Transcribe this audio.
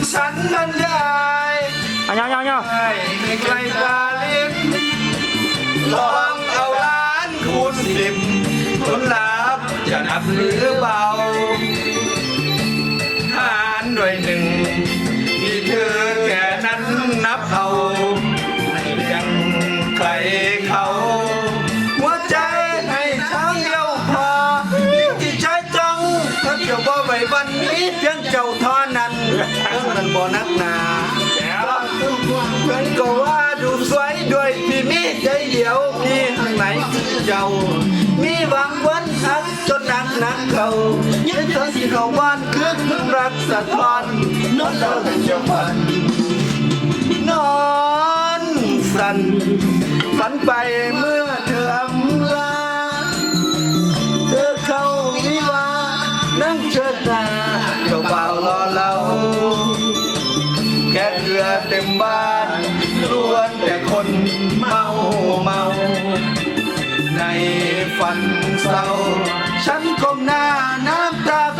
บรรยายเอาเงาเงาเงาให้ไม่ไกลกว่าลิ้นลองเอาล้านคูณสิบผลลัพธ์จะหนักหรือเบา หารด้วยหนึ่งที่เธอแค่นั้นนับเอาไม่ยังใครเขาหัวใจให้ทางเดียวพอยิ่งที่ใช้จังถ้าเจ้าบ่ไว้วันนี้เพียงเจ้าเท่านั้นเรื่องนั้น บ่นักหนาเพื่อนก็ว่าดูสวยด้วยพี่มีใจเดียวพี่ข้างไหนเจ้า มีหวังวันทักจนหนักหนักเขายังเธอสิเขาบ้านคือรักสะท้อนนอนแล้วเป็นเจ้าพันนอนสั่นฝันไปเมื่อ ลือเต็มบ้านล้วนแต่คนเมาเมา ในฝันเศร้า ฉันก้มหน้าน้ำตาก